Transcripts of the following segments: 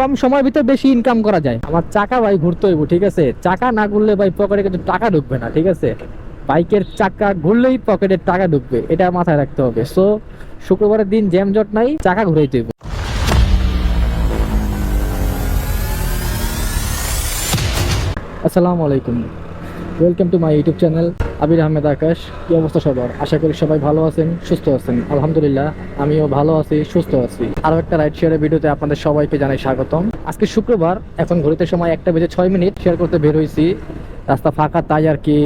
কম সময়ের ভিতরে বেশি ইনকাম করা যায়। আমার চাকা ভাই ঘুরতে হইব, ঠিক আছে? চাকা না ঘুরলে ভাই পকেটে কিন্তু টাকা ঢুকবে না, ঠিক আছে? বাইকের চাকা ঘুরলেই পকেটে টাকা ঢুকবে, এটা মাথায় রাখতে হবে। সো শুক্রবারের দিন জ্যাম জট নাই, চাকা ঘুরাইতে হইব। আসসালামু আলাইকুম। Welcome to my YouTube channel Abir Ahmed Akash, কি অবস্থা সবার? আশা করি সবাই ভালো আছেন, সুস্থ আছেন। আলহামদুলিল্লাহ, আমিও ভালো আছি, সুস্থ আছি। আরও একটা রাইড শেয়ারের ভিডিওতে আপনাদের সবাইকে জানাই স্বাগতম। আজকে শুক্রবার, এখন ঘড়িতে সময় একটা বেজে ছয় মিনিট, শেয়ার করতে বের হয়েছি রাস্তা ফাঁকা, তাই আর কি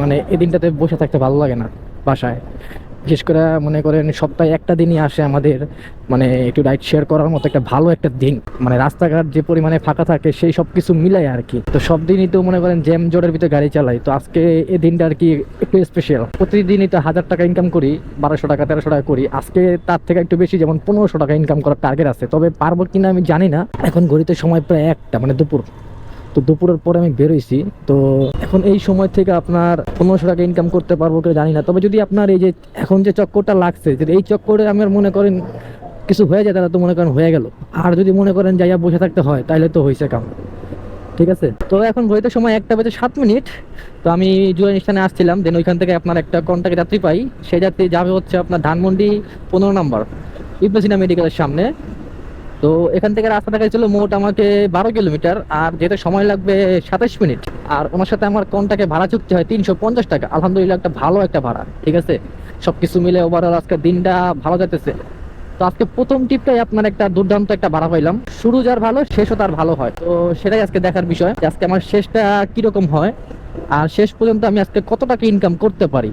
মানে এদিনটাতে বসে থাকতে ভালো লাগে না, বাসায়। বিশেষ করে মনে করেন সপ্তাহে একটা দিনই আসে আমাদের মানে একটু রাইড শেয়ার করার মতো একটা ভালো একটা দিন। মানে রাস্তাঘাট যে পরিমাণে ফাঁকা থাকে সেই সব কিছু মিলাই আর কি। তো সব দিনই তো মনে করেন জ্যাম জোরের ভিতরে গাড়ি চালাই তো আজকে এই দিনটা আর কি একটু স্পেশাল প্রতিদিনই তো হাজার টাকা ইনকাম করি, বারোশো টাকা, তেরোশো টাকা করি। আজকে তার থেকে একটু বেশি, যেমন পনেরোশো টাকা ইনকাম করার টার্গেট আছে। তবে পারব কিনা আমি জানি না। এখন ঘড়িতে সময় প্রায় একটা মানে দুপুর। তো দুপুরের পরে আমি বেরোইছি। তো এখন এই সময় থেকে আপনার পনেরোশো টাকা ইনকাম করতে পারব কিনা জানি না। তবে যদি আপনার এই যে এখন যে চক্করটা লাগছে, যদি এই চক্করে আমার মনে করেন কিছু হয়ে যায়, তাহলে তো মনে করেন হয়ে গেল। আর যদি মনে করেন যাইয়া বসে থাকতে হয় তাহলে তো হয়েছে কাম। ঠিক আছে? তো এখন ঘড়িতে সময় একটা বেজে সাত মিনিট। তো আমি জুয়েল স্থানে আসছিলাম দেন ওইখান থেকে আপনার একটা কন্ট্যাক্ট যাত্রী পাই। সেই যাত্রী যাবে হচ্ছে আপনার ধানমন্ডি পনেরো নাম্বার ইবনাসিনা মেডিকেলের সামনে। তো এখান থেকে রাস্তা দেখা ছিল মোট আমাকে বারো কিলোমিটার, আর যেতে সময় লাগবে সাতাশ মিনিট। আর ওনার সাথে আমার কোনটাকে ভাড়া চুক্তি হয় তিনশো পঞ্চাশ টাকা। আলহামদুলিল্লাহ একটা ভালো একটা ভাড়া, ঠিক আছে? সব কিছু মিলে ওভারঅল আজকে দিনটা ভালো যাইতেছে। তো আজকে প্রথম টিপটাই আপনার একটা দুর্দান্ত একটা ভাড়া পাইলাম। শুরু যার ভালো, শেষও তার ভালো হয়। তো সেটাই আজকে দেখার বিষয় আজকে আমার শেষটা কীরকম হয়। আর শেষ পর্যন্ত আমি আজকে কত টাকা ইনকাম করতে পারি।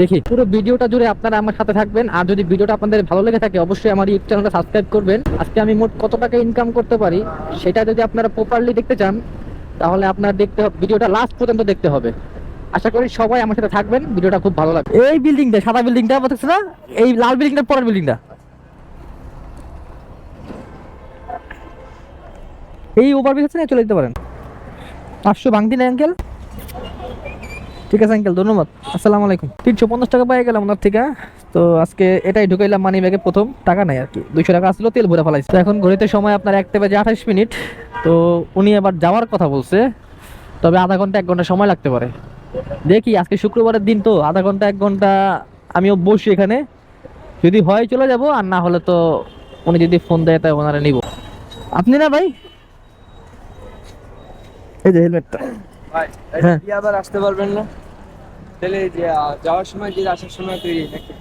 দেখি। পুরো ভিডিওটা জুড়ে আপনারা আমার সাথে থাকবেন। আর যদি ভিডিওটা আপনাদের ভালো লেগে থাকে, অবশ্যই আমার ইউটিউব চ্যানেলটা সাবস্ক্রাইব করবেন। আজকে আমি মোট কত টাকা ইনকাম করতে পারি, সেটা যদি আপনারা প্রপারলি দেখতে চান, তাহলে আপনার দেখতে ভিডিওটা লাস্ট পর্যন্ত দেখতে হবে। আশা করি সবাই আমার সাথে থাকবেন। ভিডিওটা খুব ভালো লাগবে। এই বিল্ডিংটা সাদা বিল্ডিংটা বলতেছে না? এই লাল বিল্ডিংটা পরের বিল্ডিংটা এই ওভারব্রিজ আছে না, চলে যেতে পারেন। পাঁচশো ভাঙতি না আঙ্কেল ঠিক আছে আঙ্কেল ধন্যবাদ। আসসালামু আলাইকুম। তিনশো পঞ্চাশ টাকা পাই গেলাম ওনার থেকে। তো আজকে এটাই ঢুকাইলাম মানি ব্যাগে প্রথম। টাকা নাই আর কি। দুইশো টাকা আসলো, তেল ভরে ফেলাইছে। এখন ঘড়িতে সময় আপনার একটা বাজে আঠাশ মিনিট। তো উনি আবার যাওয়ার কথা বলছে। তবে আধা ঘণ্টা, এক ঘণ্টা সময় লাগতে পারে। দেখি, আজকে শুক্রবারের দিন তো। আধা ঘণ্টা, এক ঘণ্টা আমিও বসি এখানে। যদি হয় চলে যাব, আর না হলে তো উনি যদি ফোন দেয়, তাই ওনারা নিব। আপনি না ভাই? এই যে হেলমেটটা। ভাই হ্যাঁ। আবার আসতে পারবেন না? তাহলে যাওয়ার সময় কি আসার সময় তৈরি নাকি?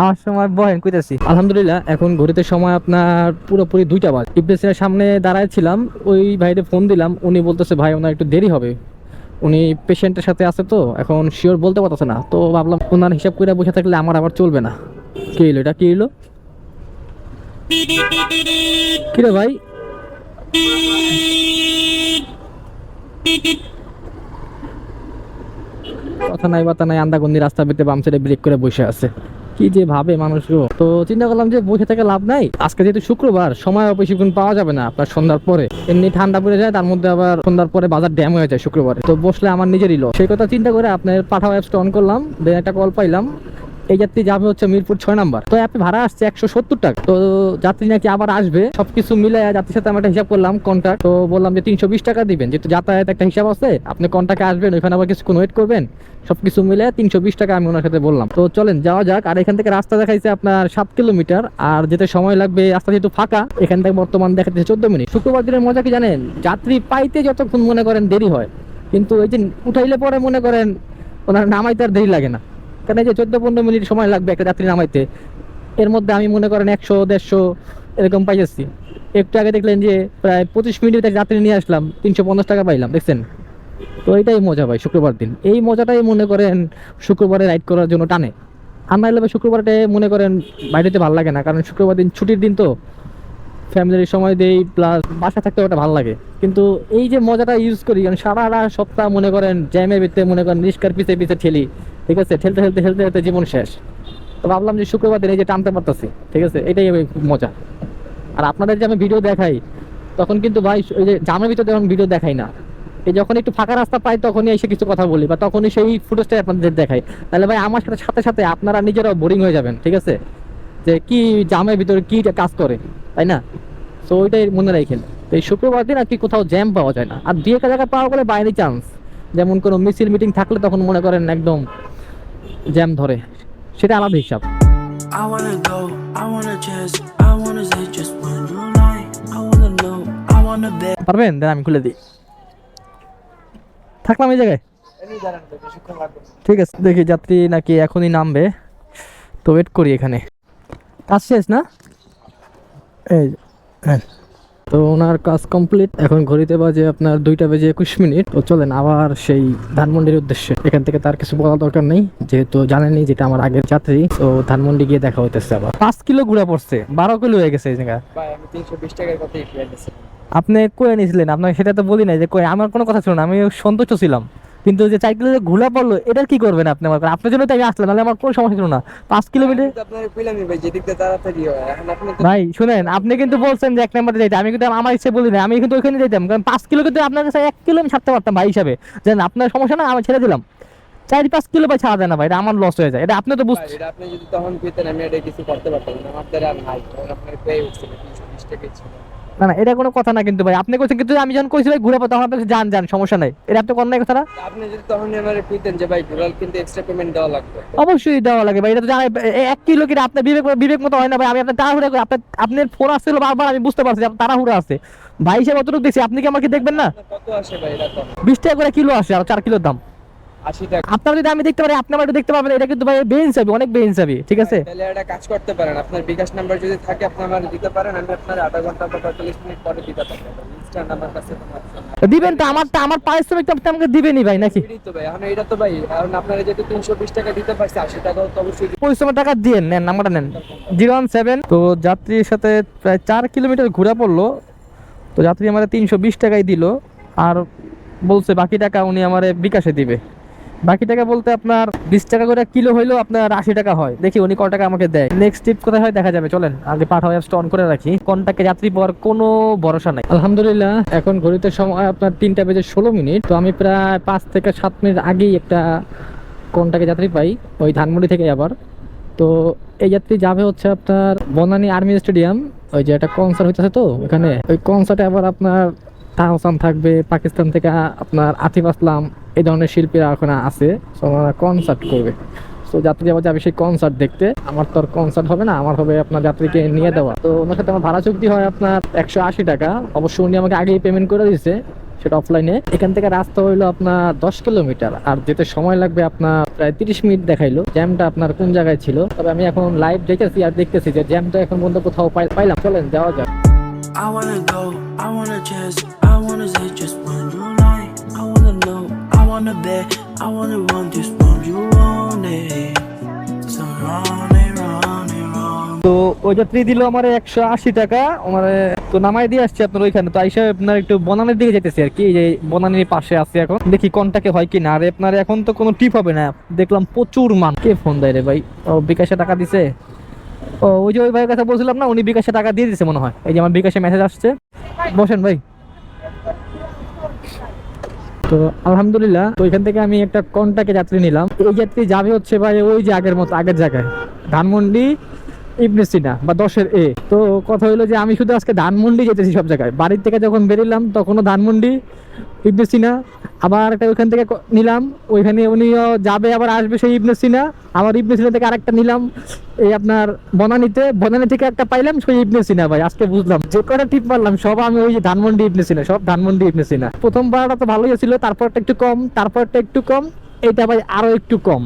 আমার সময় বহেন কইতাছি। আলহামদুলিল্লাহ এখন ঘড়িতে সময় আপনার পুরোপুরি দুইটা বাজ। ইবনেসিনের সামনে দাঁড়ায় ছিলাম ওই ভাইরে ফোন দিলাম উনি বলতেছে ভাই ওনার একটু দেরি হবে। উনি পেশেন্টের সাথে আছে তো এখন শিওর বলতে পারতেছে না। তো ভাবলাম ওনার হিসাব করে বসে থাকলে আমার আবার চলবে না। কি হলো এটা কি হলো কিরে ভাই? কথা নাই বাতা নাই আন্দাগন্দি রাস্তা পেতে বাম সাইডে ব্রেক করে বসে আছে। কি যে ভাবে তো চিন্তা করলাম যে বসে থেকে লাভ নাই। আজকে যেহেতু শুক্রবার, সময় বেশিক্ষণ পাওয়া যাবে না আপনার সন্ধ্যার পরে। এমনি ঠান্ডা পড়ে যায়, তার মধ্যে আবার সন্ধ্যার পরে বাজার ড্যাম হয়ে যায় শুক্রবারে। তো বসলে আমার নিজেরই লস সেই কথা চিন্তা করে আপনার পাঠাও অ্যাপসটা অন করলাম দেন একটা কল পাইলাম। এই যাত্রী যাবে হচ্ছে মিরপুর ছয় নাম্বার। তো অ্যাপে ভাড়া আসছে একশো সত্তর টাকা। তো যাত্রী নাকি আবার আসবে, সবকিছু মিলে যাত্রীর সাথে আমি হিসাব করলাম কন্ট্যাক্ট তো বললাম যে তিনশো বিশ টাকা দিবেন। যেহেতু যাতায়াত একটা হিসাব আছে, আপনি কন্ট্যাক্টে আসবেন, ওইখানে আবার কিছুক্ষণ ওয়েট করবেন। সবকিছু মিলে তিনশো বিশ টাকা আমি ওনার সাথে বললাম। তো চলেন, যাওয়া যাক। আর এখান থেকে রাস্তা দেখাইছে আপনার সাত কিলোমিটার। আর যেতে সময় লাগবে, রাস্তা যেহেতু ফাঁকা, এখান থেকে বর্তমান দেখাচ্ছে চোদ্দ মিনিট। শুক্রবার দিনের মজা কি জানেন? যাত্রী পাইতে যতক্ষণ মনে করেন দেরি হয়। কিন্তু এই যে উঠাইলে পরে মনে করেন ওনার নামাইতে আর দেরি লাগে না। কারণ এই যে চোদ্দ পনেরো মিনিট সময় লাগবে একটা যাত্রী নামাইতে? এর মধ্যে আমি মনে করেন একশো, দেড়শো এরকম পাইছি একটু আগে দেখলেন যে প্রায় পঁচিশ মিনিট যাত্রী নিয়ে আসলাম, তিনশো পঞ্চাশ টাকা পাইলাম, দেখছেন? তো এটাই মজা ভাই, শুক্রবার দিন। এই মজাটাই মনে করেন শুক্রবারে রাইড করার জন্য টানে। আমার এলাকায় শুক্রবারটা মনে করেন বাইরেতে ভালো লাগে না, কারণ শুক্রবার দিন ছুটির দিন তো। ফ্যামিলির সময় দেই প্লাস বাসা থাকতে ওটা ভালো লাগে। কিন্তু এই যে মজাটা ইউজ করি কারণ সারা সপ্তাহ মনে করেন জ্যামের ভিতরে মনে করেন রিস্কার পিছে পিছে ঠেলি, ঠিক আছে? ঠেলতে ঠেলতে ঠেলতে ঠেলতে জীবন শেষ। তো ভাবলাম যে শুক্রবার দিন এই যে টানতে পারতেছি, ঠিক আছে? এটাই খুব মজা। আর আপনাদের যে আমি ভিডিও দেখাই, তখন কিন্তু ভাই ওই যে জামের ভিতরে যখন ভিডিও দেখাই না। এই যখন একটু ফাঁকা রাস্তা পাই, তখনই এসে কিছু কথা বলি, বা তখনই সেই ফুটেজটা আপনাদের দেখাই। তাহলে ভাই আমার সাথে সাথে সাথে আপনারা নিজেরাও বোরিং হয়ে যাবেন, ঠিক আছে? যে কি জামের ভিতরে কি কাজ করে তাই না? তো ওইটাই মনে রাখেন। তো এই শুক্রবার দিন আর কি কোথাও জ্যাম পাওয়া যায় না। আর দুই একটা জায়গায় পাওয়া গেলে বাইরে চান্স যেমন কোনো মিছিল মিটিং থাকলে তখন মনে করেন একদম জ্যাম ধরে। সেটা আলাদা হিসাব। I wanna go, I wanna chase, I wanna say just when you lie. I wanna know, I wanna bet. পারবেন? দেন আমি খুলে দিই। থাকলাম এই জায়গায়। ঠিক আছে দেখি যাত্রী নাকি এখনই নামবে। তো ওয়েট করি এখানে। কাজ শেষ না? এই হ্যাঁ। তো ওনার কাজ কমপ্লিট এখন ঘড়িতে বাজে আপনার দুইটা বেজে একুশ মিনিট। তো চলেন আবার সেই ধানমন্ডির উদ্দেশ্যে। এখান থেকে তার কিছু বলার দরকার নেই। যেহেতু জানেনি যেটা আমার আগের যাত্রী তো ধানমন্ডি গিয়ে দেখা হইতেছে আবার। পাঁচ কিলো ঘুরা পড়ছে। বারো কিলো হয়ে গেছে এই জায়গা তিনশো বিশ টাকার কথাই আপনি কয়ে নিয়েছিলেন আপনাকে সেটা তো বলি নাই যে কই আমার কোনো কথা ছিল না। আমি সন্তুষ্ট ছিলাম। কিন্তু যে চার কিলো ঘুলা পড়ল এটার কি করবেন আপনি আমার? আপনার জন্য তো আমি আসলাম নাহলে আমার কোনো সমস্যা ছিল না। পাঁচ কিলোমিটার ভাই শুনেন আপনি কিন্তু বলছেন যে এক নম্বরে যাইতে আমি কিন্তু আমার ইচ্ছে বলি না আমি কিন্তু ওইখানে যাইতাম কারণ পাঁচ কিলো কিন্তু আপনার কাছে এক কিলো আমি ছাড়তে পারতাম ভাই হিসাবে। যে না, আপনার সমস্যা না আমি ছেড়ে দিলাম। চার পাঁচ কিলো ভাই ছাড়া যায় না ভাই এটা আমার লস হয়ে যায় এটা আপনি তো বুঝছেন আপনি যদি তখন পেতেন আমি এটা কিছু করতে পারতাম না। আমার দ্বারা নাই আপনার পেয়ে উঠছিল তিনশো বিশ টাকাই ছিল। না না এটা কোনো কথা না কিন্তু ভাই। আপনি কইছেন কিন্তু আমি যখন কইছি ভাই ঘুরে তখন যান যান সমস্যা নাই। এটা আপনি করেন নাই কথাটা? আপনি যদি তখন আমার পেতেন যে ভাই টোটাল কিন্তু এক্সট্রা পেমেন্ট দেওয়া লাগবে। অবশ্যই দেওয়া লাগে ভাই এটা তো জানাই এক কিলো কিনা আপনার বিবেক বিবেক মতো হয় না ভাই। আমি আপনার তাড়াহুড়া করে আপনার আপনার ফোন আসছিল বারবার আমি বুঝতে পারছি আপনার তাড়াহুড়া আছে। ভাই হিসেবে অতটুকু দেখছি আপনি কি আমাকে দেখবেন না? কত আসে ভাই এটা তো বিশ টাকা করে কিলো আসে আর চার কিলোর দাম। আশি টাকা আপনার যদি আমি দেখতে পারি আপনি আমার একটু দেখতে পারবেন এটা কিন্তু ভাই বেইনসাবি অনেক বেইনসাবি ঠিক আছে? তাহলে একটা কাজ করতে পারেন। আপনার বিকাশ নাম্বার যদি থাকে আপনি আমার দিতে পারেন আমি আপনার আধা ঘণ্টা বা পঁয়তাল্লিশ মিনিট পরে দিতে পারব। ইনস্ট্যান্ট আমার কাছে দিবেন তো আমার তো আমার পারিশ্রমিক তো আপনি আমাকে দিবেনই ভাই নাকি? তো ভাই এখন এটা তো ভাই এখন আপনারা যেহেতু তিনশো বিশ টাকা দিতে পারছি আশি টাকাও তো অবশ্যই পরিশ্রমের টাকা দিয়ে নেন নাম্বারটা নেন। Zero one seven. তো যাত্রীর সাথে প্রায় চার কিলোমিটার ঘোরা পড়ল। তো যাত্রী আমার তিনশো বিশ টাকাই দিল আর বলছে বাকি টাকা উনি আমার বিকাশে দিবে। বাকি টাকা বলতে আপনার বিশ টাকা করে কিলো হইলেও আপনার আশি টাকা হয়। দেখি উনি কত টাকা আমাকে দেয়। নেক্সট ট্রিপ কোথায় হয় দেখা যাবে, চলেন। আগে পাঠাও অ্যাপসটা অন করে রাখি। কোনটাকে যাত্রী পাওয়ার কোনো ভরসা নাই। আলহামদুলিল্লাহ, এখন ঘড়িতে সময় আপনার তিনটা বেজে ষোলো মিনিট। তো আমি প্রায় পাঁচ থেকে সাত মিনিট আগেই একটা কোনটাকে যাত্রী পাই, ওই ধানমন্ডি থেকে আবার। তো এই যাত্রী যাবে হচ্ছে আপনার বনানী আর্মি স্টেডিয়াম। ওই যে একটা কনসার্ট হইতেছে তো, ওখানে। ওই কনসার্টে আবার আপনার তাহসান থাকবে, পাকিস্তান থেকে আপনার আতিফ আসলাম, এই ধরনের শিল্পীরা ওখানে আছে ওনারা কনসার্ট করবে। তো যাত্রী আবার যাবে সেই কনসার্ট দেখতে। আমার তো আর কনসার্ট হবে না, আমার হবে আপনার যাত্রীকে নিয়ে দেওয়া। তো ওনার সাথে আমার ভাড়া চুক্তি হয় আপনার একশো আশি টাকা। অবশ্য উনি আমাকে আগেই পেমেন্ট করে দিয়েছে, সেটা অফলাইনে এখান থেকে রাস্তা হইল আপনার দশ কিলোমিটার, আর যেতে সময় লাগবে আপনার প্রায় তিরিশ মিনিট দেখাইলো জ্যামটা আপনার কোন জায়গায় ছিল। তবে আমি এখন লাইভ দেখেছি আর দেখতেছি যে জ্যামটা এখন পর্যন্ত কোথাও পাই- পাইলাম। চলেন, যাওয়া যাক। I wanna go, I I wanna say just when you lie. I wanna know, I wanna bet, I wanna this one you want it. So run it, run it, run. ওই দিল আমার একশো আশি টাকা আমার তো নামাই দিয়ে আসছি আপনার ওইখানে। তো আইসা আপনার একটু বনানির দিকে যেতেছি আর কি যে বনানির পাশে আছে এখন। দেখি কোনটাকে হয় কি না। আর আপনার এখন তো কোনো টিপ হবে না। দেখলাম প্রচুর মান। কে ফোন দেয় রে ভাই? ও বিকাশে টাকা দিছে? ও, ওই যে ওই ভাইয়ের কাছে বলছিলাম না, উনি বিকাশে টাকা দিয়ে দিছে মনে হয়। এই যে আমার বিকাশে মেসেজ আসছে। বসেন ভাই। তো আলহামদুলিল্লাহ, তো এখান থেকে আমি একটা কন্টাকে যাত্রী নিলাম। এই যাত্রী যাবে হচ্ছে ভাই ওই যে আগের মতো, আগের জায়গায়। ধানমন্ডি ইবনে সিনা বা দশের এ। তো কথা হলো যে আমি শুধু আজকে ধানমন্ডি যেতেছি সব জায়গায়। বাড়ির থেকে যখন বেরিলাম, তখনও ধানমন্ডি, ইবনে সিনা। আবার একটা ওইখান থেকে নিলাম, ওইখানে উনিও যাবে, আবার আসবে সেই ইবনে সিনা। আবার ইবনে সিনা থেকে আরেকটা নিলাম, এই আপনার বনানীতে। বনানী থেকে একটা পাইলাম সেই ইবনে সিনা ভাই, আজকে বুঝলাম। যে কটা টিপ পারলাম সব আমি ওই যে ধানমন্ডি, ইবনে সিনা, সব ধানমন্ডি, ইবনে সিনা। প্রথম ভাড়াটা তো ভালোই ছিল, তারপরটা একটু কম, তারপরটা একটু কম এটা ভাই আরও একটু কম।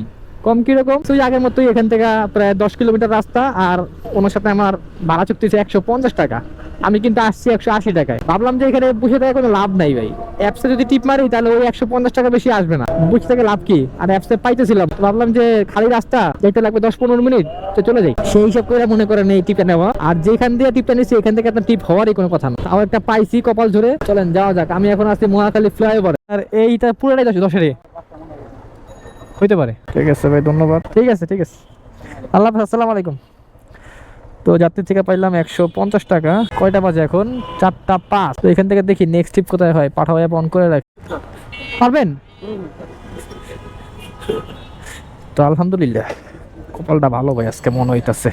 কম কীরকম? তুই আগের মতোই এখান থেকে প্রায় দশ কিলোমিটার রাস্তা আর ওনার সাথে আমার ভাড়া চুক্তি হচ্ছে একশো পঞ্চাশ টাকা। আমি কিন্তু আসছি একশো আশি টাকায়। ভাবলাম যে এখানে বসে থেকে কোনো লাভ নাই ভাই। অ্যাপসে যদি টিপ মারি তাহলে ওই একশো পঞ্চাশ টাকা বেশি আসবে না। বসে থেকে লাভ কি? আর অ্যাপসে পাইতেছিলাম। ভাবলাম যে খালি রাস্তা যেতে লাগবে দশ পনেরো মিনিট, তো চলে যাই। সেই হিসাব করে মনে করেন এই টিপটা নেওয়া। আর যেখান দিয়ে টিপটা নিচ্ছি এখান থেকে আপনার টিপ হওয়ারই কোনো কথা না। তাও একটা পাইছি কপাল ধরে। চলেন, যাওয়া যাক। আমি এখন আছি মহাখালী ফ্লাইওভার। আর এইটা পুরোটাই দশ দশেরই হইতে পারে। ঠিক আছে ভাই ধন্যবাদ। ঠিক আছে ঠিক আছে। আল্লাহ হাফেজ আসসালামু আলাইকুম। তো যাত্রী থেকে পাইলাম একশো পঞ্চাশ টাকা। কয়টা বাজে এখন? চারটা পাঁচ। তো এখান থেকে দেখি নেক্সট ট্রিপ কোথায় হয়। পাঠাও অ্যাপ অন করে রাখি। পারবেন? তো আলহামদুলিল্লাহ কপালটা ভালো ভাই আজকে মনে হইতাছে।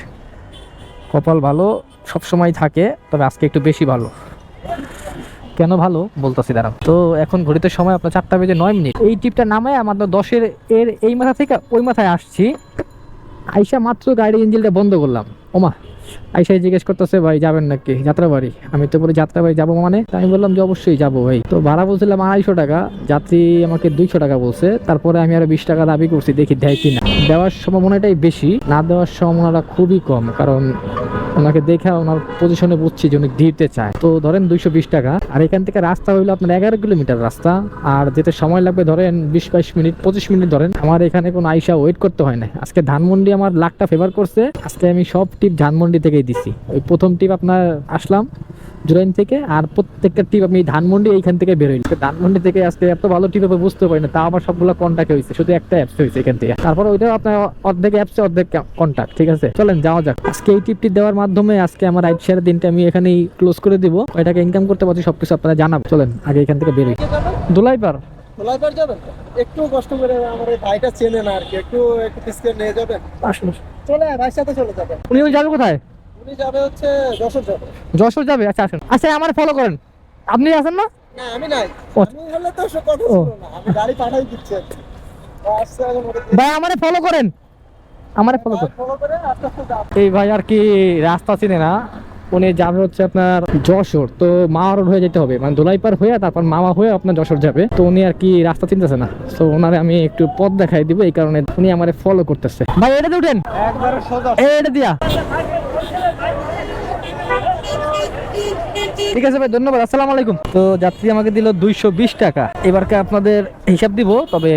কপাল ভালো সবসময় থাকে তবে আজকে একটু বেশি ভালো। কেন ভালো? বলতেছি দাঁড়ান তো এখন ঘড়িতে সময় আপনার চারটা বেজে নয় মিনিট। এই টিপটা নামে আমাদের দশের এর এই মাথা থেকে ওই মাথায় আসছি। আইসা মাত্র গাড়ির ইঞ্জিনটা বন্ধ করলাম। ওমা আইসাই জিজ্ঞেস করতেছে, ভাই, যাবেন নাকি? যাত্রাবাড়ি। আমি তো বলি, যাত্রাবাড়ি যাব মানে? আমি বললাম যে, অবশ্যই যাব ভাই। তো ভাড়া বলছিলাম আড়াইশো টাকা, যাত্রী আমাকে দুইশো টাকা বলছে। তারপরে আমি আরও বিশ টাকা দাবি করছি, দেখি দেয় কিনা। দেওয়ার সম্ভাবনাটাই বেশি, না দেওয়ার সম্ভাবনাটা খুবই কম, কারণ ওনাকে দেখে ওনার পজিশনে বুঝছি যে উনি দিতে চায়। তো ধরেন দুইশো বিশ টাকা, আর এখান থেকে রাস্তা হইল আপনার এগারো কিলোমিটার রাস্তা, আর যেতে সময় লাগবে ধরেন বিশ বাইশ মিনিট, পঁচিশ মিনিট ধরেন। আমার এখানে কোনো আইসা ওয়েট করতে হয় না আজকে ধানমন্ডি আমার লাখটা ফেভার করছে, আজকে আমি সব টিপ ধানমন্ডি থেকেই দিছি। ওই প্রথম টিপ আপনার আসলাম জুরাইন থেকে আর প্রত্যেকটা টিপ আমি ধানমন্ডি এইখান থেকে বেরোই। ধানমন্ডি থেকে আজকে এত ভালো টিপ হবে বুঝতে পারি না তা আমার সবগুলো কন্ট্যাক্ট হয়েছে শুধু একটা অ্যাপস হয়েছে এখান থেকে। তারপর ওইটাও আপনার অর্ধেক অ্যাপসে অর্ধেক কন্ট্যাক্ট ঠিক আছে? চলেন যাওয়া যাক। আজকে এই টিপটি দেওয়ার মাধ্যমে আজকে আমার রাইড শেয়ারের দিনটা আমি এখানেই ক্লোজ করে দিব। এটাকে ইনকাম করতে পারছি সবকিছু আপনারা জানাব চলেন আগে এখান থেকে বেরোই। দোলাইপার ধোলাইপার যাবেন? একটু কষ্ট করে আমার ভাইটা চেনে না আর কি একটু একটু নিয়ে যাবেন? আসুন চলে ভাইয়ের সাথে চলে যাবেন। উনি যাবে কোথায়? উনি যাবে হচ্ছে যশোর যাবে। যশোর যাবে? আচ্ছা আসুন। আচ্ছা আমার ফলো করেন। আপনি আছেন না? না আমি নাই। আমি হলে তো কথা। ছিল না। আমি গাড়ি পাঠাই দিচ্ছি। ভাই আমারে ফলো করেন। আমারে ফলো করেন। এই ভাই আর কি রাস্তা চিনে না। উনি যাবে হচ্ছে আপনার যশোর। তো মামা রোড হয়ে যেতে হবে। মানে দোলাইপার হয়ে তারপর মামা হয়ে আপনার যশোর যাবে। তো উনি আর কি রাস্তা চিনতেছে না। তো ওনারে আমি একটু পথ দেখাই দিব। এই কারণে উনি আমারে ফলো করতেছে। ভাই এটাতে উঠেন। এটা দিয়া। ঠিক আছে ভাই, ধন্যবাদ, আসসালামু আলাইকুম। তো যাত্রী আমাকে দিল দুইশো বিশ টাকা। এবারকে আপনাদের হিসাব দিব, তবে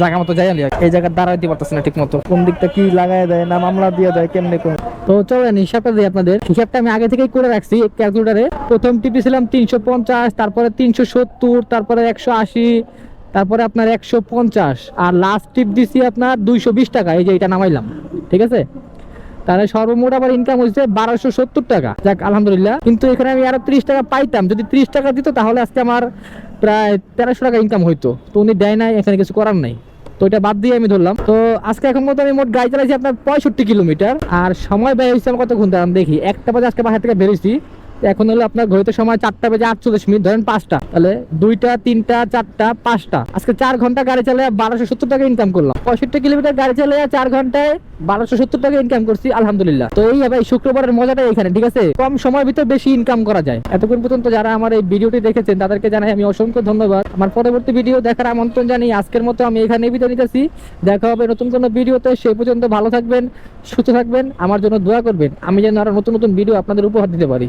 জায়গা মতো যাই এই জায়গায় দাঁড়াইতে পারতেছে না ঠিক মতো কোন দিকটা কি লাগাই দেয়, না মামলা দিয়ে দেয়, কেমনে কোন তো চলেন, হিসাবটা দিই আপনাদের। হিসাবটা আমি আগে থেকেই করে রাখছি ক্যালকুলেটারে প্রথম টিপি ছিলাম তিনশো পঞ্চাশ, তারপরে তিনশো সত্তর, তারপরে একশো আশি, তারপরে আপনার একশো পঞ্চাশ। আর লাস্ট টিপ দিছি আপনার দুইশো বিশ টাকা। এই যে এটা নামাইলাম। ঠিক আছে? তাহলে সর্বমোট আমার ইনকাম হয়েছে বারোশো সত্তর টাকা। যাক, আলহামদুলিল্লাহ। কিন্তু এখানে আমি আরও ত্রিশ টাকা পাইতাম। যদি ত্রিশ টাকা দিত, তাহলে আজকে আমার প্রায় তেরোশো টাকা ইনকাম হইতো। তো উনি দেয় নাই, এখানে কিছু করার নাই। তো এটা বাদ দিয়ে আমি ধরলাম। তো আজকে এখন মতো আমি মোট গাড়ি চালাইছি আপনার পঁয়ষট্টি কিলোমিটার। আর সময় ব্যয় হয়েছে আমার কতক্ষণ? দাঁড়ান দেখি। একটা বাজে আজকে বাসা থেকে বেরোইছি। এখন হলো আপনার ঘড়িতে সময় চারটা বেজে আটচল্লিশ মিনিট, ধরেন পাঁচটা। তাহলে দুইটা, তিনটা, চারটা, পাঁচটা। আজকে চার ঘণ্টা গাড়ি চালিয়ে বারোশো সত্তর টাকা ইনকাম করলাম। পঁয়ষট্টি কিলোমিটার গাড়ি চালিয়ে চার ঘন্টায় বারোশো সত্তর টাকা ইনকাম করছি, আলহামদুলিল্লাহ। তো এই ভাই, শুক্রবারের মজাটা এখানে, ঠিক আছে? কম সময়ের ভিতরে বেশি ইনকাম করা যায়। এতক্ষণ পর্যন্ত যারা আমার এই ভিডিওটি দেখেছেন, তাদেরকে জানাই আমি অসংখ্য ধন্যবাদ। আমার পরবর্তী ভিডিও দেখার আমন্ত্রণ জানি আজকের মতো আমি এখানে বিদায় নিতেছি। দেখা হবে নতুন কোনো ভিডিওতে। সে পর্যন্ত ভালো থাকবেন, সুস্থ থাকবেন, আমার জন্য দোয়া করবেন। আমি যেন আরও নতুন নতুন ভিডিও আপনাদের উপহার দিতে পারি।